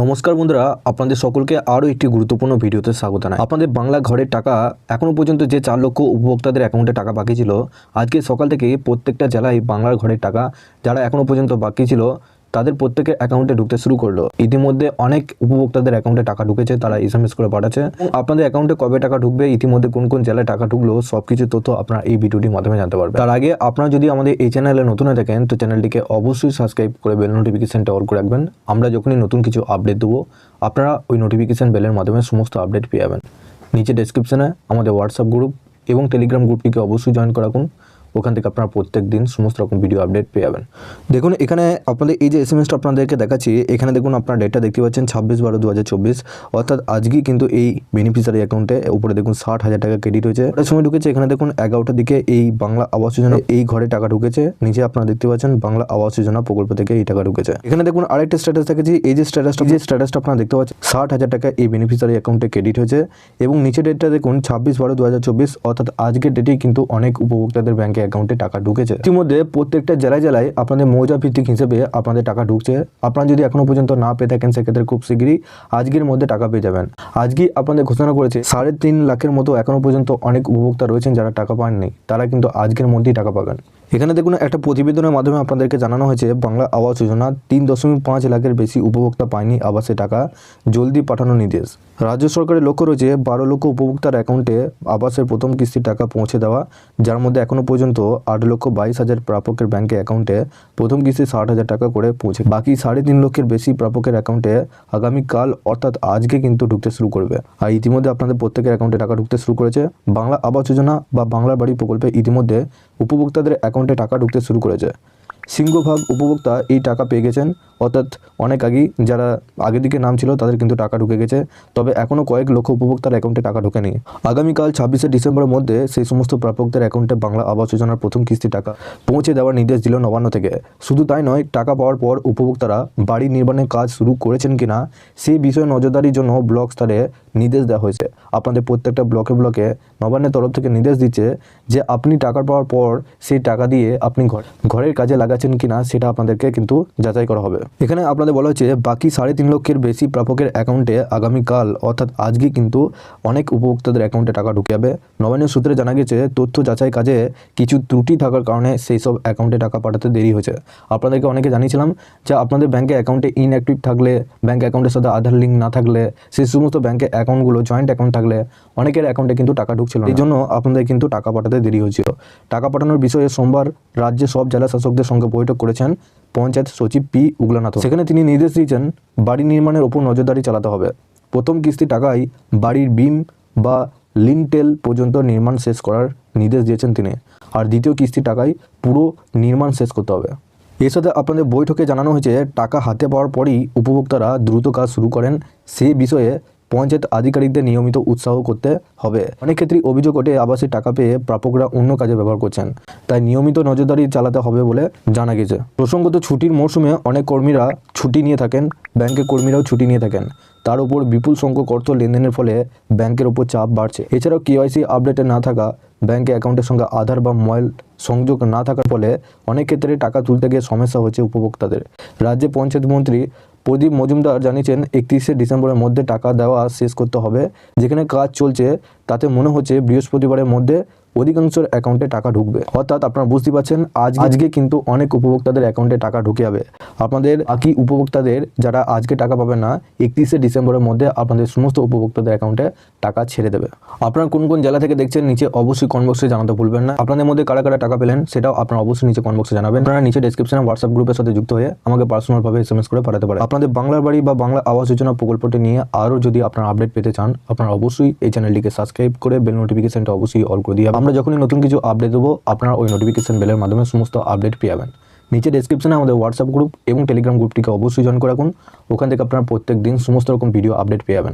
নমস্কার বন্ধুরা, আপনাদের সকলকে আরও একটি গুরুত্বপূর্ণ ভিডিওতে স্বাগত জানাই। আপনাদের বাংলা ঘরের টাকা এখনও পর্যন্ত যে চার লক্ষ উপভোক্তাদের অ্যাকাউন্টে টাকা বাকি ছিল, আজকে সকাল থেকে প্রত্যেকটা জেলায় বাংলার ঘরের টাকা যারা এখনও পর্যন্ত বাকি ছিল তাদের প্রত্যেকের অ্যাকাউন্টে ঢুকতে শুরু করল। ইতিমধ্যে অনেক উপভোক্তাদের অ্যাকাউন্টে টাকা ঢুকেছে, তারা এস এম এস করে পাঠাচ্ছে। আপনাদের অ্যাকাউন্টে কবে টাকা ঢুকবে, ইতিমধ্যে কোন কোন জেলায় টাকা ঢুকলো সব কিছু তথ্য আপনারা এই ভিডিওটির মাধ্যমে জানতে পারবেন। তার আগে আপনারা যদি আমাদের এই চ্যানেলে নতুন হয়ে থাকেন, তো চ্যানেলটিকে অবশ্যই সাবস্ক্রাইব করে বেল নোটিফিকেশনটা অল করে রাখবেন। আমরা যখনই নতুন কিছু আপডেট দেবো, আপনারা ওই নোটিফিকেশন বেলের মাধ্যমে সমস্ত আপডেট পেয়ে যাবেন। নিচে ডেসক্রিপশনে আমাদের হোয়াটসঅ্যাপ গ্রুপ এবং টেলিগ্রাম গ্রুপটিকে অবশ্যই জয়েন করে রাখুন। ওখান থেকে আপনারা প্রত্যেক দিন সমস্ত রকম ভিডিও আপডেট পেয়ে যাবেন। দেখুন, এখানে আপনাদের এই যে এস এম এসটা আপনাদেরকে দেখাচ্ছি, এখানে দেখুন আপনার ডেটটা দেখতে পাচ্ছেন ছাব্বিশ বারো দু অর্থাৎ আজকেই কিন্তু এই বেনিফিশিয়ারি অ্যাকাউন্টে উপরে দেখুন ষাট হাজার টাকা ক্রেডিট হয়েছে। এটার সময় ঢুকেছে, এখানে দেখুন এগারোটার দিকে এই বাংলা আবাস যোজনা, এই ঘরে টাকা ঢুকেছে। নিচে আপনারা দেখতে পাচ্ছেন বাংলা আবাস যোজনা প্রকল্প থেকে এই টাকা ঢুকেছে। এখানে দেখুন আরেকটা স্ট্যাটাস দেখেছি এই যে স্ট্যাটাসটা যে স্ট্যাটাসটা আপনারা দেখতে পাচ্ছেন, ষাট হাজার টাকা এই বেনিফিশিয়ারি অ্যাকাউন্টে ক্রেডিট হয়েছে। এবং নিচে ডেটটা দেখুন ছাব্বিশ বারো দু অর্থাৎ আজকের ডেটেই কিন্তু অনেক উপভোক্তাদের ব্যাংকে অ্যাকাউন্টে টাকা ঢুকেছে। ইতিমধ্যে প্রত্যেকটা জেলায় জেলায় আপনাদের মৌজা ভিত্তিক হিসেবে আপনাদের টাকা ঢুকছে। আপনারা যদি এখনও পর্যন্ত না পেয়ে থাকেন, সেক্ষেত্রে খুব শীঘ্রই আজকের মধ্যে টাকা পেয়ে যাবেন। আজকে আপনাদের ঘোষণা করেছে, সাড়ে তিন লাখের মতো এখনও পর্যন্ত অনেক উপভোক্তা রয়েছেন যারা টাকা পাননি। তারা কিন্তু আজকের মধ্যেই টাকা পাবেন। এখানে দেখুন, একটা প্রতিবেদনের মাধ্যমে আপনাদেরকে জানানো হয়েছে বাংলা আবাস যোজনা তিন দশমিক পাঁচ লাখের বেশি উপভোক্তা পায়নি আবাসে টাকা জলদি পাঠানোর নির্দেশ। রাজ্য সরকারের লক্ষ্য রয়েছে বারো লক্ষ উপভোক্তার অ্যাকাউন্টে আবাসের প্রথম কিস্তির টাকা পৌঁছে দেওয়া, যার মধ্যে এখনও পর্যন্ত আট লক্ষ বাইশ হাজার প্রাপকের ব্যাংকে অ্যাকাউন্টে প্রথম কিস্তি ষাট হাজার টাকা করে পৌঁছে বাকি সাড়ে তিন লক্ষের বেশি প্রাপকের অ্যাকাউন্টে আগামীকাল, অর্থাৎ আজকে কিন্তু ঢুকতে শুরু করবে। আর ইতিমধ্যে আপনাদের প্রত্যেকের অ্যাকাউন্টে টাকা ঢুকতে শুরু করেছে। বাংলা আবাস যোজনা বা বাংলার বাড়ি প্রকল্পে ইতিমধ্যে উপভোক্তাদের অ্যাকাউন্টে টাকা ঢুকতে শুরু করেছে। সিংহভাগ উপভোক্তা এই টাকা পেয়ে গেছেন, অর্থাৎ অনেক আগেই যারা আগের দিকে নাম ছিল তাদের কিন্তু টাকা ঢুকে গেছে, তবে এখনও কয়েক লক্ষ উপভোক্তার অ্যাকাউন্টে টাকা ঢোকেনি। আগামীকাল ছাব্বিশে ডিসেম্বরের মধ্যে সেই সমস্ত প্রাপকদের অ্যাকাউন্টে বাংলা আবাস যোজনার প্রথম কিস্তি টাকা পৌঁছে দেওয়ার নির্দেশ দিল নবান্ন থেকে। শুধু তাই নয়, টাকা পাওয়ার পর উপভোক্তারা বাড়ি নির্মাণের কাজ শুরু করেছেন কিনা সেই বিষয়ে নজরদারির জন্য ব্লক স্তরে নির্দেশ দেওয়া হয়েছে। আপনাদের প্রত্যেকটা ব্লকে ব্লকে নবান্নের তরফ থেকে নির্দেশ দিচ্ছে যে, আপনি টাকা পাওয়ার পর সেই টাকা দিয়ে আপনি ঘর, ঘরের কাজে লাগাচ্ছেন কিনা সেটা আপনাদেরকে কিন্তু যাচাই করা হবে। এখানে আপনাদের বলা হচ্ছে বাকি সাড়ে তিন লক্ষের বেশি প্রাপকের অ্যাকাউন্টে আগামীকাল, অর্থাৎ আজকে কিন্তু অনেক উপভোক্তাদের অ্যাকাউন্টে টাকা ঢুকে যাবে। নবান্নের সূত্রে জানা গেছে, তথ্য যাচাই কাজে কিছু ত্রুটি থাকার কারণে সেই সব অ্যাকাউন্টে টাকা পাঠাতে দেরি হয়েছে। আপনাদেরকে অনেকে জানিয়েছিলাম যে, আপনাদের ব্যাংকে অ্যাকাউন্টে ইনঅ্যাক্টিভ থাকলে, ব্যাংক অ্যাকাউন্টের সাথে আধার লিঙ্ক না থাকলে, সেই সমস্ত ব্যাংকে অ্যাকাউন্টগুলো জয়েন্ট অ্যাকাউন্ট থাকলে অনেকের অ্যাকাউন্টে কিন্তু টাকা ঢুকছিল এই জন্য আপনাদের কিন্তু টাকা পাঠাতে দেরি হয়েছিল। টাকা পাঠানোর বিষয়ে সোমবার রাজ্যে সব জেলা শাসকদের সঙ্গে বৈঠক করেছেন পঞ্চায়েত সচিব পি উগলানাথ। সেখানে তিনি নির্দেশ দিয়েছেন বাড়ি নির্মাণের ওপর নজরদারি চালাতে হবে। প্রথম কিস্তি টাকায় বাড়ির বিম বা লিনটেল পর্যন্ত নির্মাণ শেষ করার নির্দেশ দিয়েছেন তিনি। আর দ্বিতীয় কিস্তি টাকায় পুরো নির্মাণ শেষ করতে হবে। এর সাথে আপনাদের বৈঠকে জানানো হয়েছে, টাকা হাতে পাওয়ার পরই উপভোক্তারা দ্রুত কাজ শুরু করেন। সে বিষয়ে পঞ্চায়েত আধিকারিকদের নিয়মিত উৎসাহ করতে হবে। অনেক ক্ষেত্রেই অভিযোগ ওঠে আবাসের টাকা পেয়ে প্রাপকরা অন্য কাজে ব্যবহার করছেন। তাই নিয়মিত নজরদারি চালাতে হবে বলে জানা গেছে। প্রসঙ্গত ছুটির মরশুমে অনেক কর্মীরা ছুটি নিয়ে থাকেন, ব্যাংকের কর্মীরাও ছুটি নিয়ে থাকেন। তার উপর বিপুল সংখ্যক অর্থ লেনদেনের ফলে ব্যাংকের ওপর চাপ বাড়ছে। এছাড়াও কেওয়াইসি আপডেটে না থাকা, ব্যাংকে অ্যাকাউন্টের সঙ্গে আধার বা মোবাইল সংযোগ না থাকার ফলে অনেক ক্ষেত্রে টাকা তুলতে গিয়ে সমস্যা হচ্ছে উপভোক্তাদের। রাজ্যে পঞ্চায়েত মন্ত্রী প্রদীপ মজুমদার জানিয়েছেন, একত্রিশে ডিসেম্বরের মধ্যে টাকা দেওয়া শেষ করতে হবে। যেখানে কাজ চলছে, তাতে মনে হচ্ছে বৃহস্পতিবারের মধ্যে অধিকাংশের অ্যাকাউন্টে টাকা ঢুকবে। অর্থাৎ আপনারা বুঝতে পারছেন আজ আজকে কিন্তু অনেক উপভোক্তাদের অ্যাকাউন্টে টাকা ঢুকে যাবে। আপনাদের বাকি উপভোক্তাদের যারা আজকে টাকা পাবে না, একত্রিশে ডিসেম্বরের মধ্যে আপনাদের সমস্ত উপভোক্তাদের অ্যাকাউন্টে টাকা ছেড়ে দেবে। আপনারা কোন কোন জেলা থেকে দেখছেন, নিচে অবশ্যই কমেন্ট বক্সে জানাতে ভুলবেন না। আপনাদের মধ্যে কারা কারা টাকা পেলেন, সেটাও আপনারা অবশ্যই নিচে কমেন্ট বক্সে জানাবেন। আপনারা নিচে ডেসক্রিপশনে হোয়াটসঅ্যাপ গ্রুপের সাথে যুক্ত হয়ে আমাকে পার্সোনালভাবে এসএমএস করে পাঠাতে পারে আপনাদের বাংলার বাড়ি বা বাংলা আবাস যোজনা প্রকল্পটি নিয়ে আরও যদি আপনারা আপডেট পেতে চান, আপনারা অবশ্যই এই চ্যানেলটিকে সাবস্ক্রাইব করে বেল নোটিফিকেশনটা অবশ্যই অল করে দিয়ে আমরা যখনই নতুন কিছু আপডেট দেবো, আপনারা ওই নোটিফিকেশন বেলের মাধ্যমে সমস্ত আপডেট পেয়ে যাবেন। নিচে ডেসক্রিপশনে আমাদের হোয়াটসঅ্যাপ গ্রুপ এবং টেলিগ্রাম গ্রুপটিকে অবশ্যই জয়েন করে রাখুন। ওখান থেকে আপনারা প্রত্যেক দিন সমস্ত রকম ভিডিও আপডেট পেয়ে যাবেন।